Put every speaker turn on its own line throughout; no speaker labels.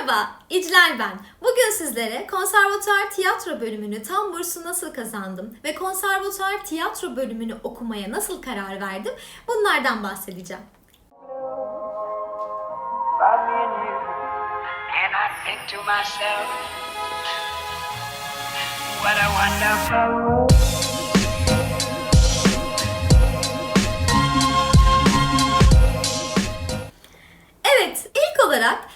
Merhaba, İclal ben. Bugün sizlere konservatuar tiyatro bölümünü tam bursu nasıl kazandım ve konservatuar tiyatro bölümünü okumaya nasıl karar verdim bunlardan bahsedeceğim.
myself.
Evet, ilk olarak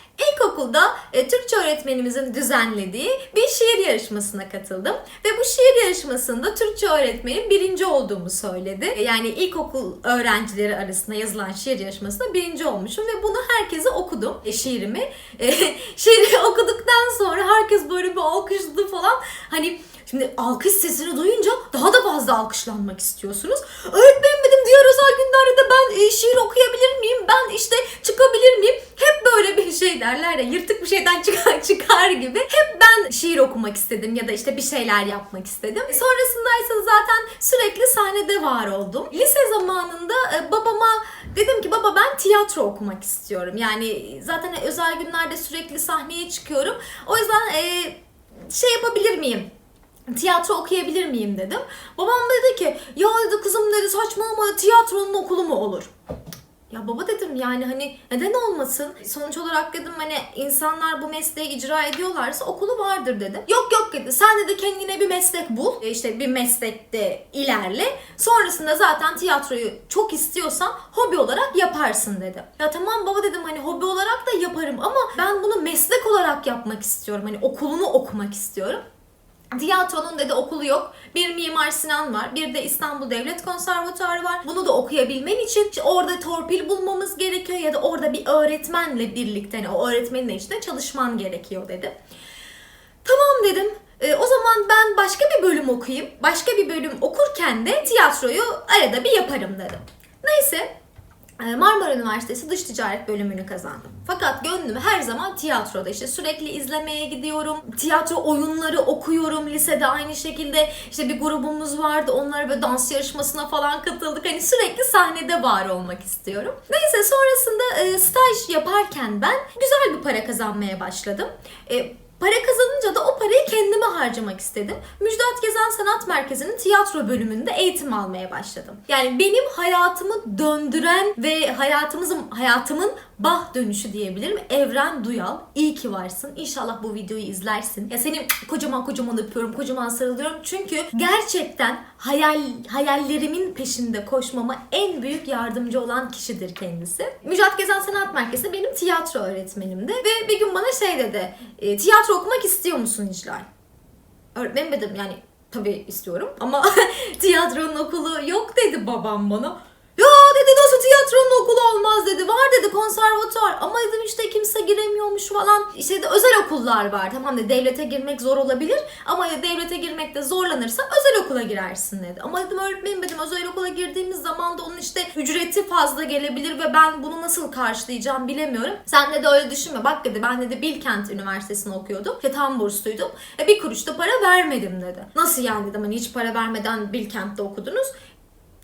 ilkokulda e, Türkçe öğretmenimizin düzenlediği bir şiir yarışmasına katıldım. Ve bu şiir yarışmasında Türkçe öğretmenin birinci olduğumu söyledi. E, Yani ilkokul öğrencileri arasında yazılan şiir yarışmasında birinci olmuşum ve bunu herkese okudum e, şiirimi. E, şiiri okuduktan sonra herkes böyle bir alkışladı falan. Hani Şimdi alkış sesini duyunca daha da fazla alkışlanmak istiyorsunuz. Öğretmenim dedim diğer özel günlerde de ben e, şiir okuyabilir miyim? Ben işte çıkabilir miyim? Hep böyle bir şey derler ya yırtık bir şeyden çıkar, çıkar gibi. Hep ben şiir okumak istedim ya da işte bir şeyler yapmak istedim. Sonrasında ise zaten sürekli sahnede var oldum. Lise zamanında e, babama dedim ki baba ben tiyatro okumak istiyorum. Yani zaten özel günlerde sürekli sahneye çıkıyorum. O yüzden e, şey yapabilir miyim? tiyatro okuyabilir miyim dedim. Babam dedi ki ya dedi kızım dedi saçmalama tiyatronun okulu mu olur? Baba dedim yani hani neden olmasın? Sonuç olarak dedim hani insanlar bu mesleği icra ediyorlarsa okulu vardır dedim. Yok yok dedi sen dedi kendine bir meslek bul. E işte bir meslekte ilerle. Sonrasında zaten tiyatroyu çok istiyorsan hobi olarak yaparsın dedi. Ya tamam baba dedim hani hobi olarak da yaparım ama ben bunu meslek olarak yapmak istiyorum. Hani okulunu okumak istiyorum. Tiyatronun dedi okulu yok. Bir Mimar Sinan var. Bir de İstanbul Devlet Konservatuarı var. Bunu da okuyabilmen için orada torpil bulmamız gerekiyor ya da orada bir öğretmenle birlikte hani o öğretmenin işte çalışman gerekiyor dedi. Tamam dedim. E, o zaman ben başka bir bölüm okuyayım. Başka bir bölüm okurken de tiyatroyu arada bir yaparım dedim. Neyse Marmara Üniversitesi Dış Ticaret bölümünü kazandım. Fakat gönlüm her zaman tiyatroda. İşte sürekli izlemeye gidiyorum. Tiyatro oyunları okuyorum. Lisede aynı şekilde işte bir grubumuz vardı. Onlara böyle dans yarışmasına falan katıldık. Hani sürekli sahnede var olmak istiyorum. Neyse sonrasında e, staj yaparken ben güzel bir para kazanmaya başladım. E, Para kazanınca da o parayı kendime harcamak istedim. Müjdat Gezen Sanat Merkezi'nin tiyatro bölümünde eğitim almaya başladım. Yani benim hayatımı döndüren ve hayatımızın hayatımın bah dönüşü diyebilirim. Evren Duyal. İyi ki varsın. İnşallah bu videoyu izlersin. Ya seni kocaman kocaman öpüyorum, kocaman sarılıyorum. Çünkü gerçekten hayal hayallerimin peşinde koşmama en büyük yardımcı olan kişidir kendisi. Müjdat Gezen Sanat Merkezi benim tiyatro öğretmenimdi ve bir gün bana şey dedi. E, tiyatro okumak istiyor musun İclal? Öğretmenim dedim yani tabii istiyorum ama tiyatronun okulu yok dedi babam bana. Dedi nasıl tiyatronun okulu olmaz dedi. Var dedi konservatuar ama dedim işte kimse giremiyormuş falan. İşte de özel okullar var. Tamam dedi devlete girmek zor olabilir ama devlete girmekte zorlanırsa özel okula girersin dedi. Ama dedim öğretmenim dedim özel okula girdiğimiz zaman da onun işte ücreti fazla gelebilir ve ben bunu nasıl karşılayacağım bilemiyorum. Sen de öyle düşünme. Bak dedi ben dedi Bilkent Üniversitesi'nde okuyordum. Ve tam bursluydum. E, bir kuruş da para vermedim dedi. Nasıl yani dedim hani hiç para vermeden Bilkent'te okudunuz.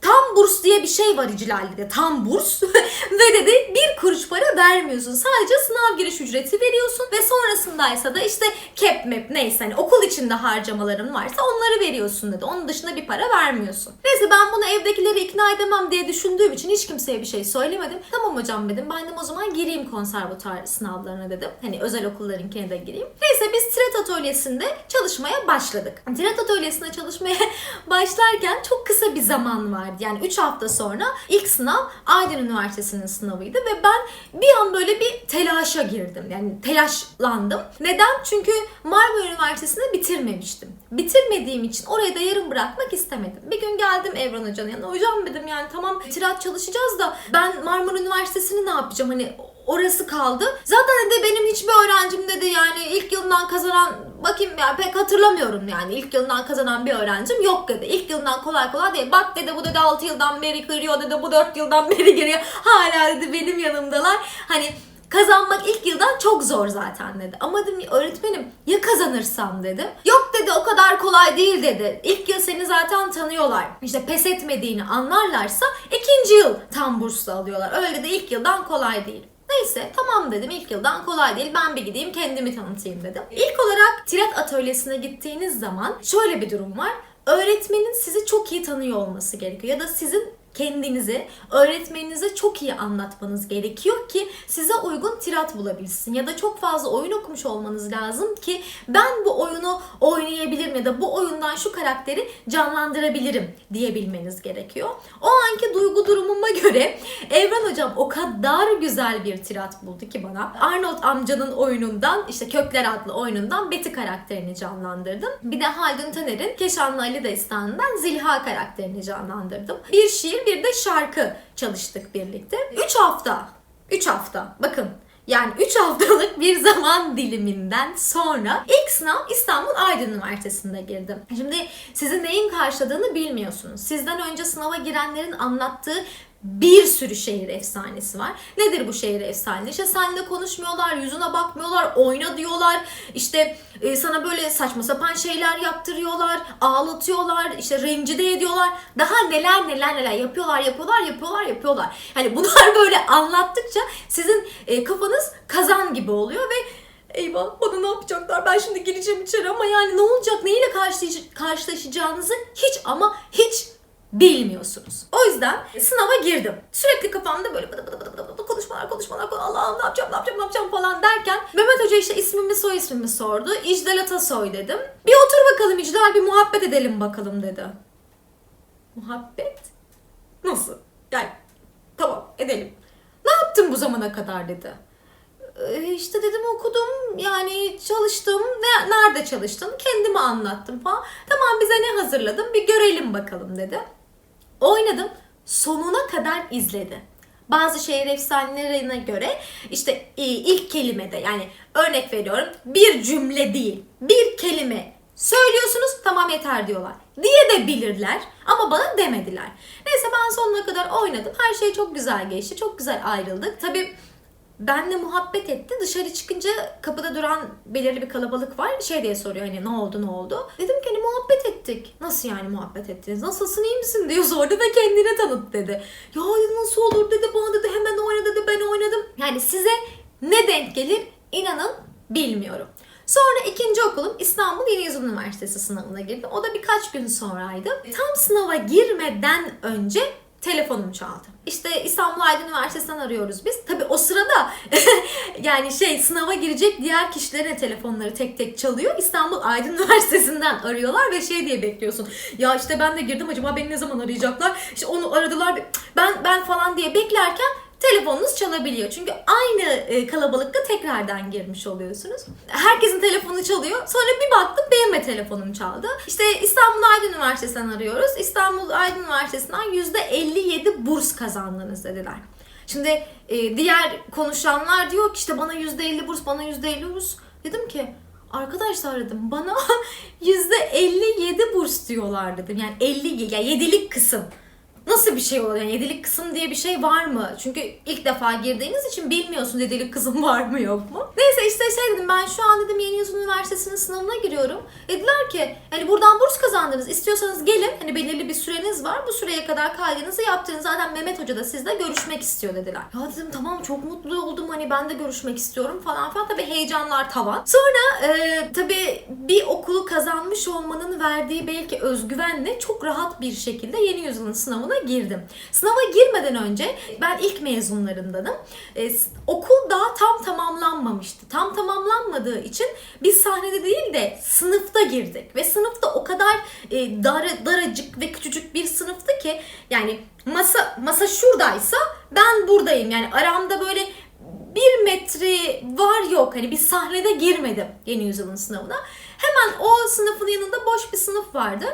Tam burs diye bir şey var İclal'de. Tam burs. ve dedi bir kuruş para vermiyorsun. Sadece sınav giriş ücreti veriyorsun. Ve sonrasındaysa da işte cap map neyse hani okul içinde harcamaların varsa onları veriyorsun dedi. Onun dışında bir para vermiyorsun. Neyse ben bunu evdekileri ikna edemem diye düşündüğüm için hiç kimseye bir şey söylemedim. Tamam hocam dedim. Ben de o zaman gireyim konservatuar sınavlarına dedim. Hani özel okullarınkine de gireyim. Neyse biz tirat atölyesinde çalışmaya başladık. Tirat atölyesinde çalışmaya başlarken çok kısa bir zaman vardı. Yani 3 hafta sonra ilk sınav Aydın Üniversitesi'nin sınavıydı ve ben bir an böyle bir telaşa girdim. Yani telaşlandım. Neden? Çünkü Marmara Üniversitesi'ni bitirmemiştim. Bitirmediğim için orayı da yarım bırakmak istemedim. Bir gün geldim Evren Hoca'nın yanına. Hocam dedim yani tamam tirat çalışacağız da ben Marmara Üniversitesi'ni ne yapacağım? Hani orası kaldı. Zaten de benim hiçbir öğrencim dedi yani ilk yılından kazanan bakayım yani pek hatırlamıyorum yani ilk yılından kazanan bir öğrencim yok dedi. İlk yılından kolay kolay değil. Bak dedi bu dedi 6 yıldan beri giriyor dedi bu 4 yıldan beri giriyor. Hala dedi benim yanımdalar. Hani kazanmak ilk yıldan çok zor zaten dedi. Ama dedim öğretmenim ya kazanırsam dedi. Yok dedi o kadar kolay değil dedi. İlk yıl seni zaten tanıyorlar. İşte pes etmediğini anlarlarsa ikinci yıl tam burslu alıyorlar. Öyle de ilk yıldan kolay değil. Neyse tamam dedim ilk yıldan kolay değil ben bir gideyim kendimi tanıtayım dedim. İlk olarak tirat atölyesine gittiğiniz zaman şöyle bir durum var. Öğretmenin sizi çok iyi tanıyor olması gerekiyor ya da sizin kendinizi öğretmeninize çok iyi anlatmanız gerekiyor ki size uygun tirat bulabilsin ya da çok fazla oyun okumuş olmanız lazım ki ben bu oyunu oynayabilirim ya da bu oyundan şu karakteri canlandırabilirim diyebilmeniz gerekiyor. O anki duygu durumuma göre Evren hocam o kadar güzel bir tirat buldu ki bana. Arnold amcanın oyunundan işte Kökler adlı oyunundan Betty karakterini canlandırdım. Bir de Haldun Taner'in Keşanlı Ali Destanı'ndan Zilha karakterini canlandırdım. Bir şiir bir de şarkı çalıştık birlikte. 3 hafta. 3 hafta. Bakın yani 3 haftalık bir zaman diliminden sonra ilk sınav İstanbul Aydın Üniversitesi'nde girdim. Şimdi sizin neyin karşıladığını bilmiyorsunuz. Sizden önce sınava girenlerin anlattığı bir sürü şehir efsanesi var. Nedir bu şehir efsanesi? İşte seninle konuşmuyorlar, yüzüne bakmıyorlar, oyna diyorlar. İşte e, sana böyle saçma sapan şeyler yaptırıyorlar, ağlatıyorlar, işte rencide ediyorlar. Daha neler neler neler yapıyorlar, yapıyorlar, yapıyorlar, yapıyorlar. Hani bunlar böyle anlattıkça sizin e, kafanız kazan gibi oluyor ve Eyvah bana ne yapacaklar? Ben şimdi gireceğim içeri ama yani ne olacak? Neyle karşılaş- karşılaşacağınızı hiç ama hiç bilmiyorsunuz. O yüzden sınava girdim. Sürekli kafamda böyle bıdı bıdı bıdı bıdı bıdı konuşmalar konuşmalar Allah'ım ne yapacağım ne yapacağım ne yapacağım falan derken Mehmet Hoca işte ismimi soy ismimi sordu. İcdal Atasoy dedim. Bir otur bakalım İcdal bir muhabbet edelim bakalım dedi. Muhabbet? Nasıl? Yani tamam edelim. Ne yaptın bu zamana kadar dedi. "Ee, işte dedim okudum yani çalıştım ne, nerede çalıştım kendimi anlattım falan. Tamam bize ne hazırladım bir görelim bakalım dedi. Oynadım sonuna kadar izledi. Bazı şehir efsanelerine göre işte e, ilk kelimede yani örnek veriyorum bir cümle değil bir kelime söylüyorsunuz tamam yeter diyorlar diye de bilirler ama bana demediler. Neyse ben sonuna kadar oynadım her şey çok güzel geçti çok güzel ayrıldık. Tabii benle muhabbet etti. Dışarı çıkınca kapıda duran belirli bir kalabalık var. Şey diye soruyor hani ne oldu ne oldu. Dedim ki hani muhabbet ettik. Nasıl yani muhabbet ettiniz? Nasılsın iyi misin diyor sordu ve kendine tanıt dedi. Ya nasıl olur dedi bana dedi hemen oyna dedi ben oynadım. Yani size ne denk gelir inanın bilmiyorum. Sonra ikinci okulum İstanbul Yeni Yüzyıl Üniversitesi sınavına girdim. O da birkaç gün sonraydı. Tam sınava girmeden önce telefonum çaldı. İşte İstanbul Aydın Üniversitesi'nden arıyoruz biz. Tabii o sırada yani şey sınava girecek diğer kişilere telefonları tek tek çalıyor. İstanbul Aydın Üniversitesi'nden arıyorlar ve şey diye bekliyorsun. Ya işte ben de girdim acaba beni ne zaman arayacaklar? İşte onu aradılar. Ben ben falan diye beklerken telefonunuz çalabiliyor. Çünkü aynı e, kalabalıkta tekrardan girmiş oluyorsunuz. Herkesin telefonu çalıyor. Sonra bir baktım benim de telefonum çaldı. İşte İstanbul Aydın Üniversitesi'nden arıyoruz. İstanbul Aydın Üniversitesi'nden %57 burs kazandınız dediler. Şimdi e, diğer konuşanlar diyor ki işte bana %50 burs, bana %50 burs. Dedim ki arkadaşlar dedim bana %57 burs diyorlar dedim. Yani 50 yani 7'lik kısım. Nasıl bir şey oluyor? Yani yedilik kısım diye bir şey var mı? Çünkü ilk defa girdiğiniz için bilmiyorsunuz yedilik kısım var mı yok mu? Neyse işte şey dedim ben şu an dedim Yeni Yüzyıl Üniversitesi'nin sınavına giriyorum. Dediler ki hani buradan burs kazandınız istiyorsanız gelin hani belirli bir süreniz var. Bu süreye kadar kaydınızı yaptırın. Zaten Mehmet Hoca da sizle görüşmek istiyor dediler. Ya dedim tamam çok mutlu oldum hani ben de görüşmek istiyorum falan filan. Tabii heyecanlar tavan. Sonra e, tabii bir okulu kazanmış olmanın verdiği belki özgüvenle çok rahat bir şekilde Yeni Yüzyıl'ın sınavına girdim. Sınava girmeden önce ben ilk mezunlarındanım. E, okul daha tam tamamlanmamıştı. Tam tamamlanmadığı için biz sahnede değil de sınıfta girdik. Ve sınıfta o kadar e, dar, daracık ve küçücük bir sınıftı ki yani masa masa şuradaysa ben buradayım. Yani aramda böyle bir metre var yok. Hani bir sahnede girmedim Yeni Yüzyıl'ın sınavına. Hemen o sınıfın yanında boş bir sınıf vardı.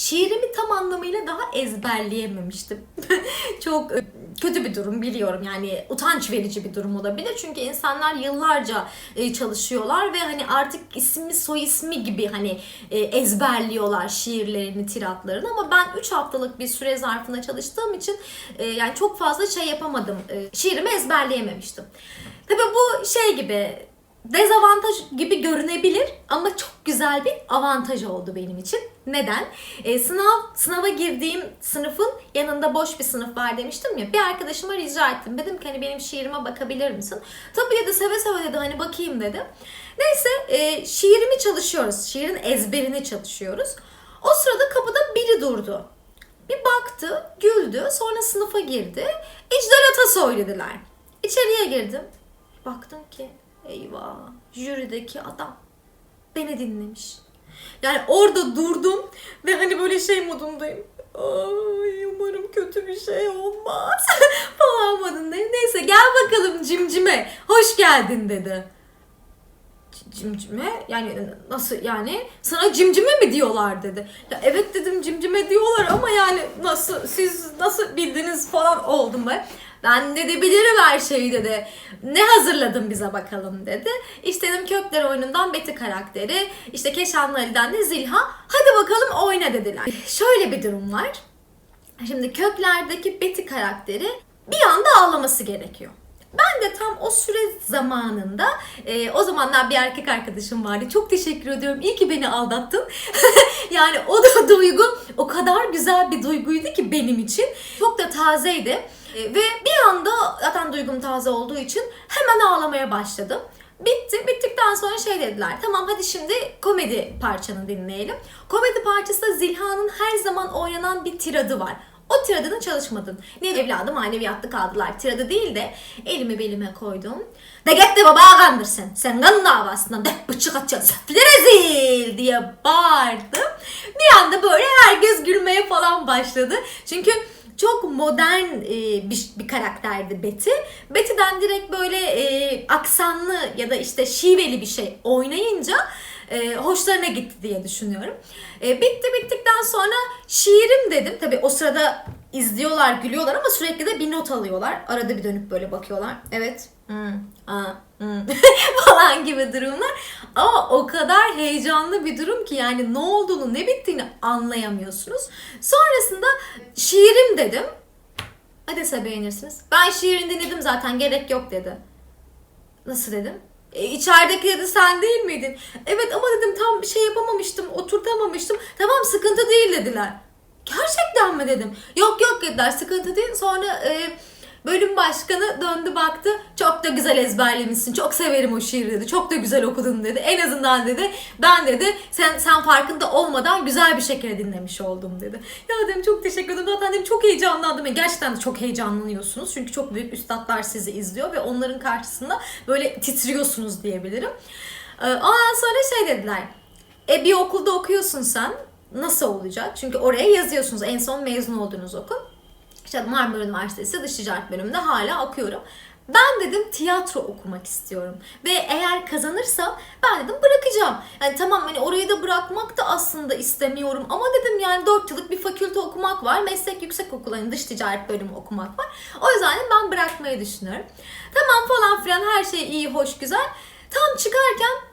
Şiirimi tam anlamıyla daha ezberleyememiştim. Çok e, kötü bir durum biliyorum yani utanç verici bir durum olabilir. Çünkü insanlar yıllarca e, çalışıyorlar ve hani artık ismi soy ismi gibi hani e, ezberliyorlar şiirlerini, tiratlarını ama ben 3 haftalık bir süre zarfında çalıştığım için yani çok fazla şey yapamadım. Şiirimi ezberleyememiştim. Tabii bu şey gibi dezavantaj gibi görünebilir ama çok güzel bir avantaj oldu benim için. Neden? E, sınav sınava girdiğim sınıfın yanında boş bir sınıf var demiştim ya. Bir arkadaşıma rica ettim. Dedim ki hani benim şiirime bakabilir misin? Tabii dedi seve seve dedi hani bakayım dedi. Neyse e, şiirimi çalışıyoruz. Şiirin ezberini çalışıyoruz. O sırada kapıda biri durdu. Bir baktı, güldü, sonra sınıfa girdi. İcdar Atasoy dediler. İçeriye girdim. Baktım ki eyvah jürideki adam beni dinlemiş. Yani orada durdum ve hani böyle şey modundayım. Ay umarım kötü bir şey olmaz falan modundayım. Neyse gel bakalım cimcime hoş geldin dedi. Cimcime yani nasıl yani sana cimcime mi diyorlar dedi. Ya evet dedim cimcime diyorlar ama yani nasıl siz nasıl bildiniz falan oldum ben. Ben dedi bilirim her şeyi dedi. Ne hazırladın bize bakalım dedi. İşte dedim Kökler oyunundan Betty karakteri. İşte Keşanlı Ali'den de Zilha. Hadi bakalım oyna dediler. Şöyle bir durum var. Şimdi köklerdeki Betty karakteri bir anda ağlaması gerekiyor. Ben de tam o süre zamanında e, o zamanlar bir erkek arkadaşım vardı. Çok teşekkür ediyorum. İyi ki beni aldattın. yani o da duygu o kadar güzel bir duyguydu ki benim için. Çok da tazeydi. E, ve bir anda zaten duygum taze olduğu için hemen ağlamaya başladım. Bitti. Bittikten sonra şey dediler. Tamam hadi şimdi komedi parçanı dinleyelim. Komedi parçası Zilha'nın her zaman oynanan bir tiradı var. O tiradını çalışmadın. Ne evladım maneviyatlı kaldılar. Tiradı değil de elimi belime koydum. De git de baba kandırsın. Sen kan davasından de bıçak atacaksın. Rezil diye bağırdım. Bir anda böyle herkes gülmeye falan başladı. Çünkü çok modern e, bir, bir karakterdi Betty. Betty'den direkt böyle e, aksanlı ya da işte şiveli bir şey oynayınca e, hoşlarına gitti diye düşünüyorum. E, bitti bittikten sonra şiirim dedim. Tabi o sırada izliyorlar, gülüyorlar ama sürekli de bir not alıyorlar. Arada bir dönüp böyle bakıyorlar. Evet. Hmm, aa, falan gibi durumlar. Ama o kadar heyecanlı bir durum ki yani ne olduğunu ne bittiğini anlayamıyorsunuz. Sonrasında şiirim dedim. Hadi size beğenirsiniz. Ben şiirini dinledim zaten gerek yok dedi. Nasıl dedim? E, içerideki dedi sen değil miydin? Evet ama dedim tam bir şey yapamamıştım, oturtamamıştım. Tamam sıkıntı değil dediler. Gerçekten mi dedim. Yok yok dediler sıkıntı değil. Sonra e, bölüm başkanı döndü baktı. Çok da güzel ezberlemişsin. Çok severim o şiiri dedi. Çok da güzel okudun dedi. En azından dedi ben dedi sen sen farkında olmadan güzel bir şekilde dinlemiş oldum dedi. Ya dedim çok teşekkür ederim. Zaten dedim çok heyecanlandım. Yani Gerçekten de çok heyecanlanıyorsunuz. Çünkü çok büyük üstadlar sizi izliyor ve onların karşısında böyle titriyorsunuz diyebilirim. Ee, Ondan sonra şey dediler. E bir okulda okuyorsun sen. Nasıl olacak? Çünkü oraya yazıyorsunuz en son mezun olduğunuz okul. İşte Marmara Üniversitesi Dış Ticaret bölümünde hala okuyorum. Ben dedim tiyatro okumak istiyorum. Ve eğer kazanırsam ben dedim bırakacağım. Yani tamam hani orayı da bırakmak da aslında istemiyorum. Ama dedim yani 4 yıllık bir fakülte okumak var. Meslek yüksek okulu hani dış ticaret bölümü okumak var. O yüzden ben bırakmayı düşünüyorum. Tamam falan filan her şey iyi hoş güzel. Tam çıkarken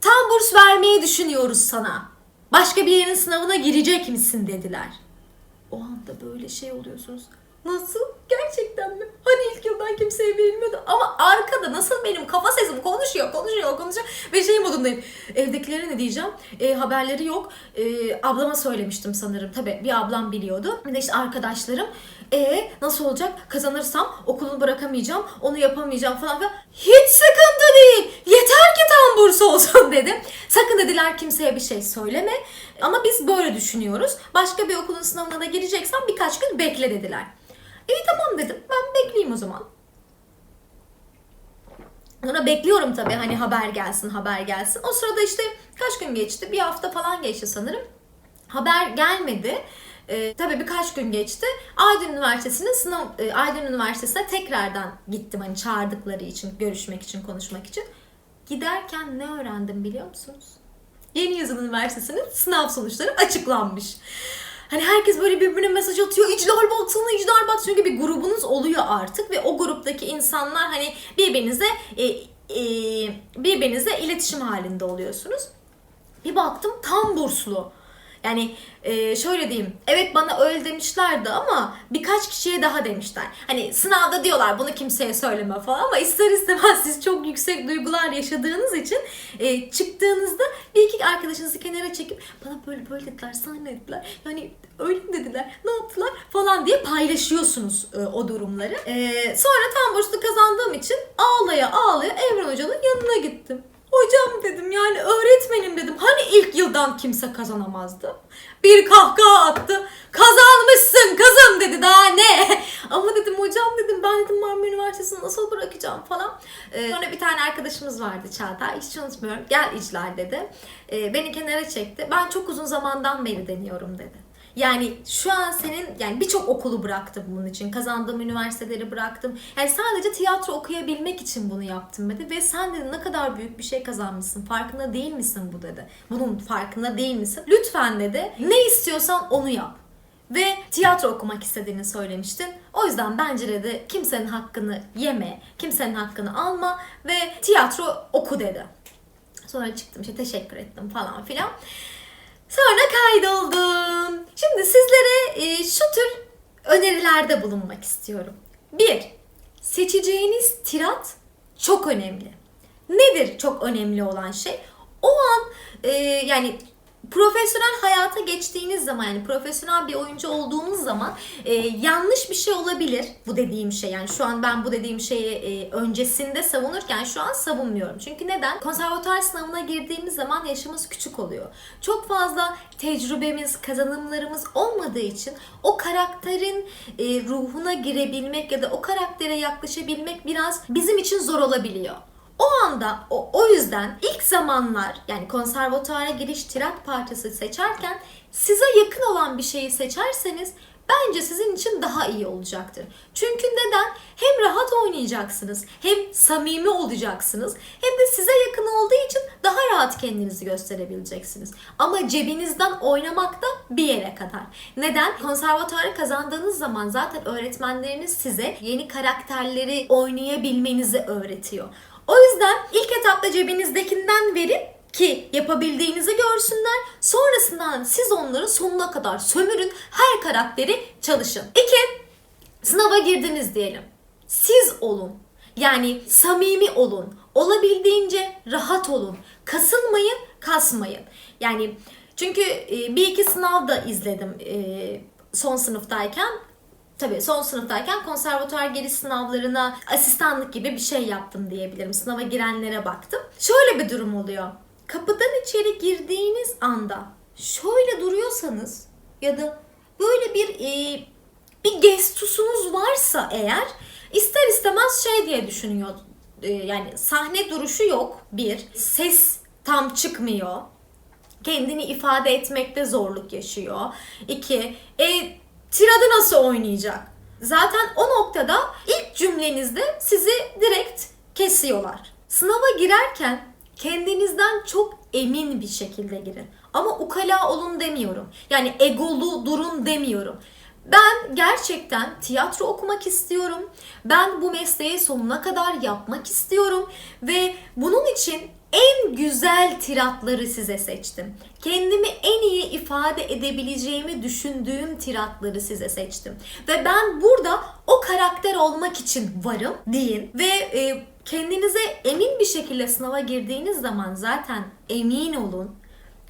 tam burs vermeyi düşünüyoruz sana. Başka bir yerin sınavına girecek misin dediler. O anda böyle şey oluyorsunuz. Nasıl? Gerçekten mi? Hani ilk yıldan kimseye verilmiyordu. Ama arkada nasıl benim kafa sesim konuşuyor, konuşuyor, konuşuyor. Ve şey modundayım. Evdekilere ne diyeceğim? E, haberleri yok. E, ablama söylemiştim sanırım. Tabii bir ablam biliyordu. Bir de işte arkadaşlarım. E nasıl olacak? Kazanırsam okulu bırakamayacağım. Onu yapamayacağım falan filan. Hiç sıkıntı değil. Yeter ki tam burs olsun dedim. Sakın dediler kimseye bir şey söyleme. Ama biz böyle düşünüyoruz. Başka bir okulun sınavına da gireceksen birkaç gün bekle dediler. İyi tamam dedim. Ben bekleyeyim o zaman. Sonra bekliyorum tabii hani haber gelsin haber gelsin. O sırada işte kaç gün geçti? Bir hafta falan geçti sanırım. Haber gelmedi. Ee, tabii birkaç gün geçti. Aydın Üniversitesi'nin sınav e, Aydın Üniversitesi'ne tekrardan gittim hani çağırdıkları için, görüşmek için, konuşmak için. Giderken ne öğrendim biliyor musunuz? Yeni Yazılı Üniversitesi'nin sınav sonuçları açıklanmış. Hani herkes böyle birbirine mesaj atıyor. İclal baksana, İclal bak. Çünkü bir grubunuz oluyor artık ve o gruptaki insanlar hani birbirinize e, e, birbirinize iletişim halinde oluyorsunuz. Bir baktım tam burslu. Yani e, şöyle diyeyim. Evet bana öyle demişlerdi ama birkaç kişiye daha demişler. Hani sınavda diyorlar bunu kimseye söyleme falan ama ister istemez siz çok yüksek duygular yaşadığınız için e, çıktığınızda bir iki arkadaşınızı kenara çekip bana böyle böyle dediler, sana ne dediler? Yani öyle mi dediler, ne yaptılar falan diye paylaşıyorsunuz e, o durumları. E, sonra tam burslu kazandığım için ağlaya ağlaya Evren Hoca'nın yanına gittim. Hocam dedim yani öğretmenim dedim. Hani ilk yıldan kimse kazanamazdı. Bir kahkaha attı. Kazanmışsın kızım dedi daha ne? Ama dedim hocam dedim ben dedim Marmara Üniversitesi'ni nasıl bırakacağım falan. Ee, sonra bir tane arkadaşımız vardı Çağatay. Hiç unutmuyorum. Gel icler dedi. Ee, beni kenara çekti. Ben çok uzun zamandan beri deniyorum dedi. Yani şu an senin yani birçok okulu bıraktım bunun için. Kazandığım üniversiteleri bıraktım. Yani sadece tiyatro okuyabilmek için bunu yaptım dedi. Ve sen dedi ne kadar büyük bir şey kazanmışsın. Farkında değil misin bu dedi. Bunun farkında değil misin? Lütfen dedi. Ne istiyorsan onu yap. Ve tiyatro okumak istediğini söylemiştin. O yüzden bence dedi kimsenin hakkını yeme, kimsenin hakkını alma ve tiyatro oku dedi. Sonra çıktım işte teşekkür ettim falan filan. Sonra kaydoldum. Şimdi sizlere e, şu tür önerilerde bulunmak istiyorum. Bir, seçeceğiniz tirat çok önemli. Nedir çok önemli olan şey? O an e, yani profesyonel hayata geçtiğiniz zaman yani profesyonel bir oyuncu olduğunuz zaman e, yanlış bir şey olabilir bu dediğim şey. Yani şu an ben bu dediğim şeyi e, öncesinde savunurken şu an savunmuyorum. Çünkü neden? Konservatuar sınavına girdiğimiz zaman yaşımız küçük oluyor. Çok fazla tecrübemiz, kazanımlarımız olmadığı için o karakterin e, ruhuna girebilmek ya da o karaktere yaklaşabilmek biraz bizim için zor olabiliyor. O anda o, o yüzden ilk zamanlar yani konservatuara giriş tirat parçası seçerken size yakın olan bir şeyi seçerseniz bence sizin için daha iyi olacaktır. Çünkü neden? Hem rahat oynayacaksınız, hem samimi olacaksınız, hem de size yakın olduğu için daha rahat kendinizi gösterebileceksiniz. Ama cebinizden oynamak da bir yere kadar. Neden? Konservatuarı kazandığınız zaman zaten öğretmenleriniz size yeni karakterleri oynayabilmenizi öğretiyor. O yüzden ilk etapta cebinizdekinden verin ki yapabildiğinizi görsünler. Sonrasında siz onları sonuna kadar sömürün. Her karakteri çalışın. İki, sınava girdiniz diyelim. Siz olun. Yani samimi olun. Olabildiğince rahat olun. Kasılmayın, kasmayın. Yani çünkü e, bir iki sınav da izledim e, son sınıftayken. Tabii son sınıftayken konservatuar giriş sınavlarına asistanlık gibi bir şey yaptım diyebilirim. Sınava girenlere baktım. Şöyle bir durum oluyor. Kapıdan içeri girdiğiniz anda şöyle duruyorsanız ya da böyle bir e, bir gestusunuz varsa eğer ister istemez şey diye düşünüyor. E, yani sahne duruşu yok bir. Ses tam çıkmıyor kendini ifade etmekte zorluk yaşıyor. İki, e, tiradı nasıl oynayacak? Zaten o noktada ilk cümlenizde sizi direkt kesiyorlar. Sınava girerken kendinizden çok emin bir şekilde girin. Ama ukala olun demiyorum. Yani egolu durun demiyorum. Ben gerçekten tiyatro okumak istiyorum. Ben bu mesleği sonuna kadar yapmak istiyorum ve bunun için en güzel tiratları size seçtim. Kendimi en iyi ifade edebileceğimi düşündüğüm tiratları size seçtim. Ve ben burada o karakter olmak için varım deyin ve e, kendinize emin bir şekilde sınava girdiğiniz zaman zaten emin olun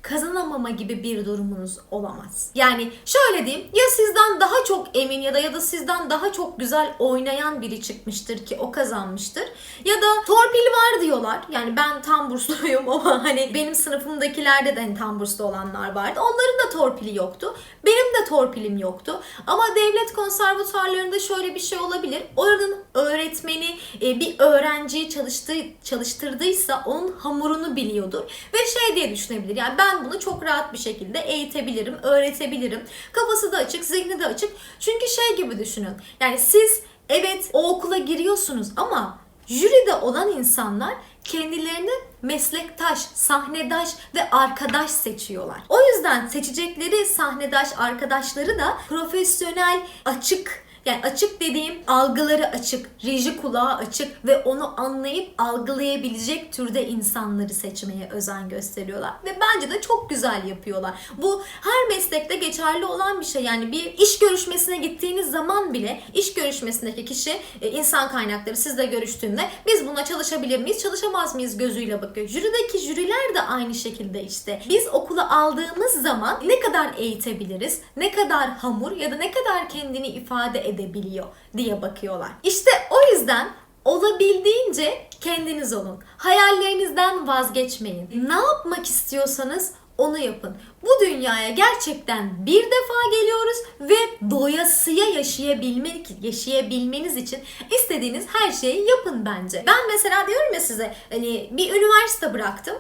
kazanamama gibi bir durumunuz olamaz. Yani şöyle diyeyim ya sizden daha çok emin ya da ya da sizden daha çok güzel oynayan biri çıkmıştır ki o kazanmıştır. Ya da torpil var diyorlar. Yani ben tam bursluyum ama hani benim sınıfımdakilerde de hani tam burslu olanlar vardı. Onların da torpili yoktu. Benim de torpilim yoktu. Ama devlet konservatuarlarında şöyle bir şey olabilir. Oranın öğretmeni e, bir öğrenciyi çalıştığı, çalıştırdıysa onun hamurunu biliyordur. Ve şey diye düşünebilir. Yani ben bunu çok rahat bir şekilde eğitebilirim, öğretebilirim. Kafası da açık, zihni de açık. Çünkü şey gibi düşünün. Yani siz evet o okula giriyorsunuz ama jüride olan insanlar kendilerini meslektaş, sahnedaş ve arkadaş seçiyorlar. O yüzden seçecekleri sahnedaş arkadaşları da profesyonel, açık Yani açık dediğim algıları açık, reji kulağı açık ve onu anlayıp algılayabilecek türde insanları seçmeye özen gösteriyorlar. Ve bence de çok güzel yapıyorlar. Bu her meslekte geçerli olan bir şey. Yani bir iş görüşmesine gittiğiniz zaman bile iş görüşmesindeki kişi e, insan kaynakları sizle görüştüğünde biz buna çalışabilir miyiz, çalışamaz mıyız gözüyle bakıyor. Jürideki jüriler de aynı şekilde işte. Biz okula aldığımız zaman ne kadar eğitebiliriz, ne kadar hamur ya da ne kadar kendini ifade edebiliyor diye bakıyorlar. İşte o yüzden olabildiğince kendiniz olun. Hayallerinizden vazgeçmeyin. Ne yapmak istiyorsanız onu yapın. Bu dünyaya gerçekten bir defa geliyoruz ve doyasıya yaşayabilmek, yaşayabilmeniz için istediğiniz her şeyi yapın bence. Ben mesela diyorum ya size hani bir üniversite bıraktım.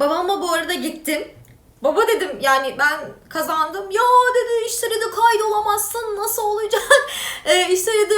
Babama bu arada gittim. Baba dedim yani ben kazandım. Ya dedi işte dedi kaydolamazsın nasıl olacak? e, işte dedi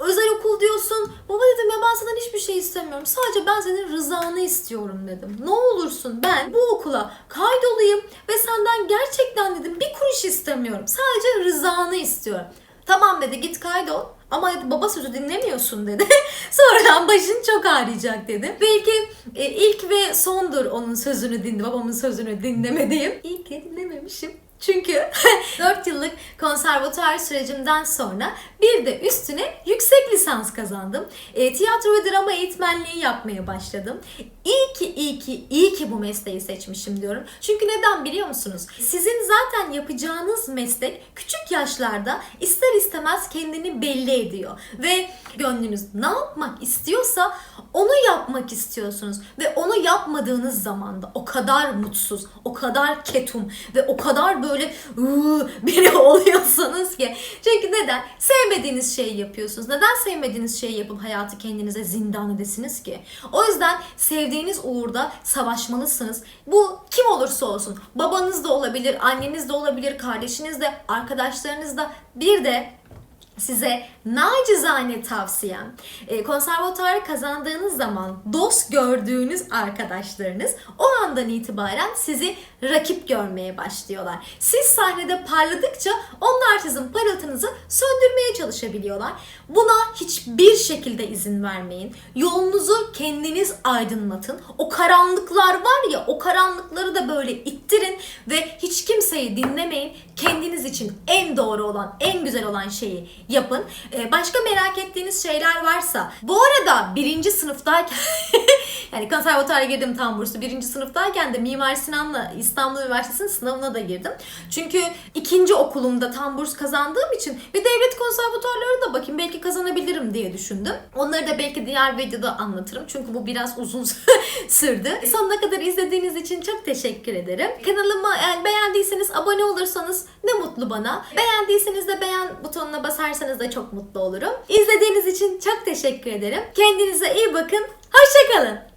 özel okul diyorsun. Baba dedim ya ben senden hiçbir şey istemiyorum. Sadece ben senin rızanı istiyorum dedim. Ne olursun ben bu okula kaydolayım ve senden gerçekten dedim bir kuruş istemiyorum. Sadece rızanı istiyorum. Tamam dedi git kaydol. Ama baba sözü dinlemiyorsun dedi. Sonradan başın çok ağrıyacak dedi. Belki e, ilk ve sondur onun sözünü dinle, babamın sözünü dinlemediğim. İyi ki dinlememişim. Çünkü 4 yıllık konservatuar sürecimden sonra bir de üstüne yüksek lisans kazandım. E, tiyatro ve drama eğitmenliği yapmaya başladım. İyi ki iyi ki iyi ki bu mesleği seçmişim diyorum. Çünkü neden biliyor musunuz? Sizin zaten yapacağınız meslek küçük yaşlarda ister istemez kendini belli ediyor. Ve gönlünüz ne yapmak istiyorsa onu yapmak istiyorsunuz. Ve onu yapmadığınız zaman da o kadar mutsuz, o kadar ketum ve o kadar böyle "Iı" biri oluyorsunuz ki. Çünkü neden? Sevmediğiniz şeyi yapıyorsunuz. Neden sevmediğiniz şeyi yapıp hayatı kendinize zindan edesiniz ki? O yüzden sevdiğiniz uğurda savaşmalısınız. Bu kim olursa olsun. Babanız da olabilir, anneniz de olabilir, kardeşiniz de, arkadaşlarınız da. Bir de size nacizane tavsiyem e, konservatuarı kazandığınız zaman dost gördüğünüz arkadaşlarınız o andan itibaren sizi rakip görmeye başlıyorlar. Siz sahnede parladıkça onlar sizin parıltınızı söndürmeye çalışabiliyorlar. Buna hiçbir şekilde izin vermeyin. Yolunuzu kendiniz aydınlatın. O karanlıklar var ya o karanlıkları da böyle ittirin ve hiç kimseyi dinlemeyin. Kendiniz için en doğru olan, en güzel olan şeyi yapın. Ee, başka merak ettiğiniz şeyler varsa bu arada birinci sınıftayken yani konservatuara girdim tam burslu. Birinci sınıftayken de Mimar Sinan'la İstanbul Üniversitesi'nin sınavına da girdim. Çünkü ikinci okulumda tam burs kazandığım için bir devlet konservatuarlarına da bakayım belki kazanabilirim diye düşündüm. Onları da belki diğer videoda anlatırım. Çünkü bu biraz uzun sürdü. Sonuna kadar izlediğiniz için çok teşekkür ederim. Kanalıma eğer beğendiyseniz abone olursanız ne mutlu bana. Beğendiyseniz de beğen butonuna basarsanız da çok mutlu olurum. İzlediğiniz için çok teşekkür ederim. Kendinize iyi bakın. Hoşçakalın.